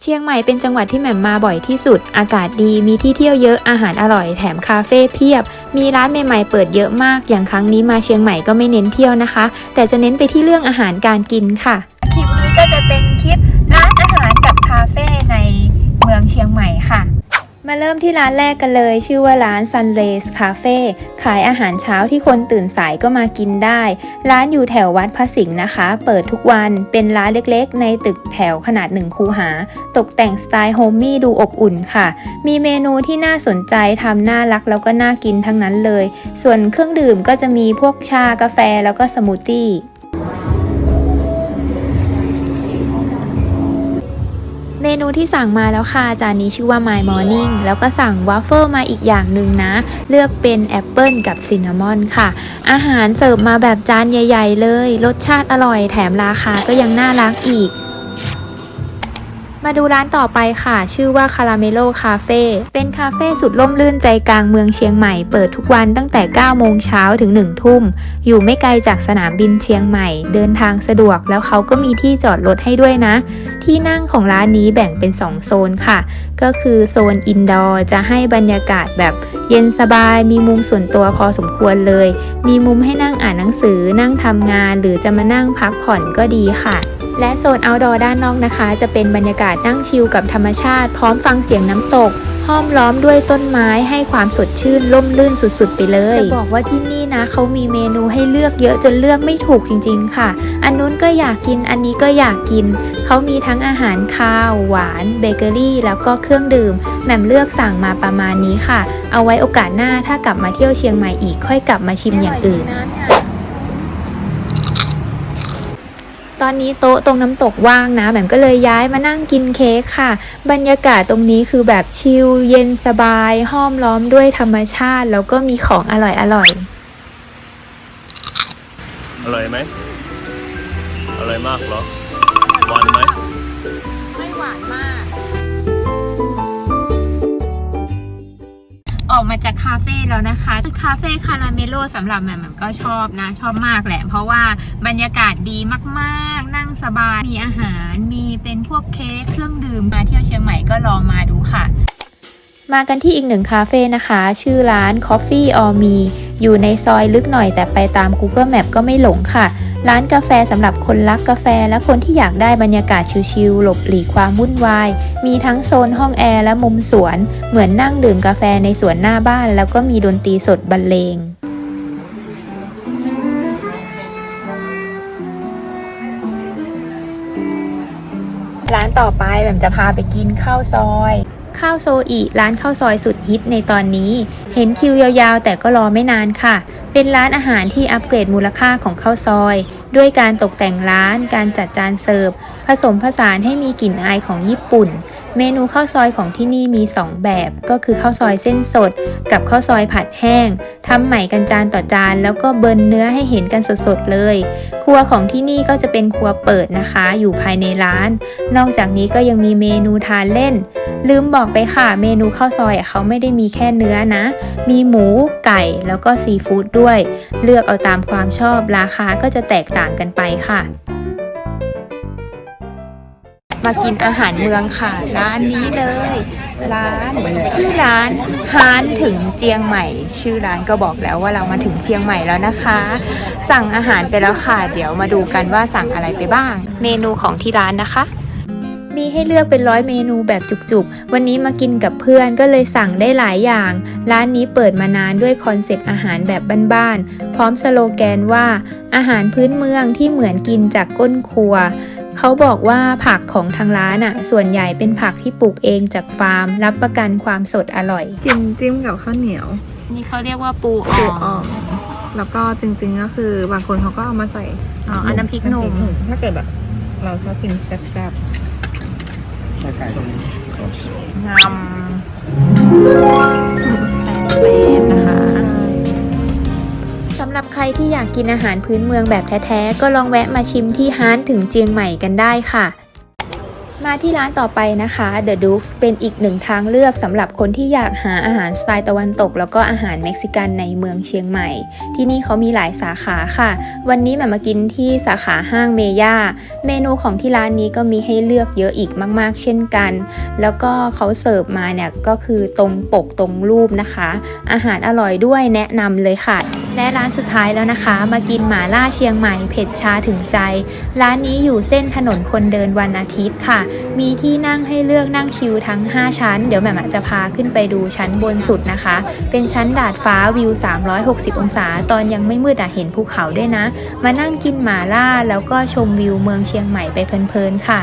เชียงใหม่เป็นจังหวัดที่แหม่มมาบ่อยที่สุด อากาศดี มีที่เที่ยวเยอะ อาหารอร่อย แถมคาเฟ่เพียบ มีร้านใหม่ๆเปิดเยอะมาก อย่างครั้งนี้มาเชียงใหม่ก็ไม่เน้นเที่ยวนะคะ แต่จะเน้นไปที่เรื่องอาหารการกินค่ะ มาเริ่มที่ร้านแรกกันเลย ชื่อว่าร้าน Sunlace Cafe ขายอาหารเช้าที่คนตื่นสายก็มากินได้ ร้านอยู่แถววัดพระสิงห์นะคะ เปิดทุกวันเป็นร้านเล็กๆ ในตึกแถวขนาดหนึ่งคูหา ตกแต่งสไตล์โฮมมี่ดูอบอุ่นค่ะ มีเมนูที่น่าสนใจทำน่ารักแล้วก็น่ากินทั้งนั้นเลย ส่วนเครื่องดื่มก็จะมีพวกชากาแฟแล้วก็สมูทตี้ นูที่สั่งมาแล้วค่ะ จานนี้ชื่อว่า My Morning แล้วก็สั่งวัฟเฟิลมาอีกอย่างหนึ่งนะ เลือกเป็นแอปเปิลกับซินนามอนค่ะ อาหารเสิร์ฟมาแบบจานใหญ่ ๆ เลย รสชาติอร่อยแถมราคาก็ยังน่ารักอีก มาดูร้านต่อไปค่ะ ชื่อว่าคาราเมโลคาเฟ่เป็นคาเฟ่สุดล่มลื่นใจกลางเมืองเชียงใหม่ เปิดทุกวันตั้งแต่ 9 โมงเช้าถึง 1 ทุ่ม อยู่ไม่ไกลจากสนามบินเชียงใหม่ เดินทางสะดวกแล้วเขาก็มีที่จอดรถให้ด้วยนะ ที่นั่งของร้านนี้แบ่งเป็น 2 โซนค่ะ ก็คือโซนอินดอร์จะให้บรรยากาศแบบเย็นสบาย มีมุมส่วนตัวพอสมควรเลย มีมุมให้นั่งอ่านหนังสือ นั่งทำงาน หรือจะมานั่งพักผ่อนก็ดีค่ะ และโซน outdoor ด้านนอกนะคะ จะเป็นบรรยากาศนั่งชิลกับธรรมชาติ พร้อมฟังเสียงน้ำตก ห้อมล้อมด้วยต้นไม้ให้ความสดชื่นล่มลื่นสุดๆ ไปเลย จะบอกว่าที่นี่นะเขามีเมนูให้เลือกเยอะจนเลือกไม่ถูกจริง ๆ ค่ะ อันนู้นก็อยากกินอันนี้ก็อยากกิน เขามีทั้งอาหารคาว หวาน เบเกอรี่ แล้วก็เครื่องดื่มแหม่มเลือกสั่งมาประมาณนี้ค่ะ เอาไว้โอกาสหน้าถ้ากลับมาเที่ยวเชียงใหม่อีกค่อยกลับมาชิมอย่างอื่น ตอนนี้โต๊ะตรงน้ำตกว่างนะแหม่มก็เลยย้ายมานั่งกินเค้กค่ะ บรรยากาศตรงนี้คือแบบชิลเย็นสบาย ห้อมล้อมด้วยธรรมชาติ แล้วก็มีของอร่อยอร่อยอร่อยไหมอร่อยมากเหรอหวานไหม คาเฟ่แล้วนะคะคาเฟ่คาราเมโลสำหรับแม่มแหม่มก็ชอบนะชอบมากแหละ เพราะว่าบรรยากาศดีมากๆ นั่งสบาย มีอาหาร มีเป็นพวกเค้กเครื่องดื่มมาเที่ยวเชียงใหม่ก็ลองมาดูค่ะ มากันที่อีกหนึ่งคาเฟ่นะคะ ชื่อร้าน Coffee or Me อยู่ในซอยลึกหน่อยแต่ไปตาม Google Map ก็ไม่หลงค่ะ ร้านกาแฟสำหรับคนรักกาแฟและคนที่อยากได้บรรยากาศชิลๆหลบหลีกความวุ่นวาย มีทั้งโซนห้องแอร์และมุมสวน เหมือนนั่งดื่มกาแฟในสวนหน้าบ้าน แล้วก็มีดนตรีสดบรรเลงร้านต่อไปแบบจะพาไปกินข้าวซอยข้าวโซอิร้านข้าวซอยสุดฮิตในตอนนี้ เห็นคิวยาวๆ แต่ก็รอไม่นานค่ะ เป็นร้านอาหารที่อัปเกรดมูลค่าของข้าวซอย ด้วยการตกแต่งร้าน การจัดจานเสิร์ฟ ผสมผสานให้มีกลิ่นอายของญี่ปุ่น เมนูข้าวซอยของที่นี่มี 2 แบบ ก็คือข้าวซอยเส้นสด กับข้าวซอยผัดแห้งทำใหม่กันจานต่อจาน แล้วก็เบิร์นเนื้อให้เห็นกันสดๆเลย ครัวของที่นี่ก็จะเป็นครัวเปิดนะคะ อยู่ภายในร้าน นอกจากนี้ก็ยังมีเมนูทานเล่น ลืมบอกไปค่ะ เมนูข้าวซอยเขาไม่ได้มีแค่เนื้อนะ มีหมูไก่แล้วก็ซีฟู้ดด้วย เลือกเอาตามความชอบราคาก็จะแตกต่างกันไปค่ะ มากินอาหารเมืองค่ะ ร้านนี้เลย ร้านชื่อร้านฮานถึงเจียงใหม่ ชื่อร้านก็บอกแล้วว่าเรามาถึงเชียงใหม่แล้วนะคะ สั่งอาหารไปแล้วค่ะ เดี๋ยวมาดูกันว่าสั่งอะไรไปบ้าง เมนูของที่ร้านนะคะ มีให้เลือกเป็นร้อยเมนูแบบจุกๆ วันนี้มากินกับเพื่อนก็เลยสั่งได้หลายอย่าง ร้านนี้เปิดมานานด้วยคอนเซปต์อาหารแบบบ้านๆ พร้อมสโลแกนว่า อาหารพื้นเมืองที่เหมือนกินจากก้นครัว เขาบอกว่าผักของทางร้านอะ ส่วนใหญ่เป็นผักที่ปลูกเองจากฟาร์ม รับประกันความสดอร่อย กินจิ้มกับข้าวเหนียว นี่เขาเรียกว่าปูปูอ่อมแล้วก็จริงๆก็คือบางคนเขาก็เอามาใส่อ๋ออันน้ำพริกหนุ่มถ้าเกิดแบบ เราชอบกินแซ่บงำ รับใครที่อยากกินอาหารพื้นเมืองแบบแท้ๆ ก็ลองแวะมาชิมที่ฮานถึงเจียงใหม่กันได้ค่ะ มาที่ร้านต่อไปนะคะ The Dukes เป็นอีกหนึ่งทางเลือกสำหรับคนที่อยากหาอาหารสไตล์ตะวันตก แล้วก็อาหารเม็กซิกันในเมืองเชียงใหม่ ที่นี่เขามีหลายสาขาค่ะ วันนี้แหม่มากินที่สาขาห้างเมย่า เมนูของที่ร้านนี้ก็มีให้เลือกเยอะอีกมาก ๆ เช่นกัน แล้วก็เขาเสิร์ฟมาเนี่ยก็คือตรงปกตรงรูปนะคะ อาหารอร่อยด้วยแนะนำเลยค่ะ และร้านสุดท้ายแล้วนะคะ มากินหมาล่าเชียงใหม่เผ็ดชาถึงใจ ร้านนี้อยู่เส้นถนนคนเดินวันอาทิตย์ค่ะ มีที่นั่งให้เลือกนั่งชิลทั้ง 5 ชั้น เดี๋ยวแหม่มจะพาขึ้นไปดูชั้นบนสุดนะคะ เป็นชั้นดาดฟ้าวิว 360 องศา ตอนยังไม่มืดอะเห็นภูเขาด้วยนะ มานั่งกินหมาล่าแล้วก็ชมวิวเมืองเชียงใหม่ไปเพลินๆค่ะ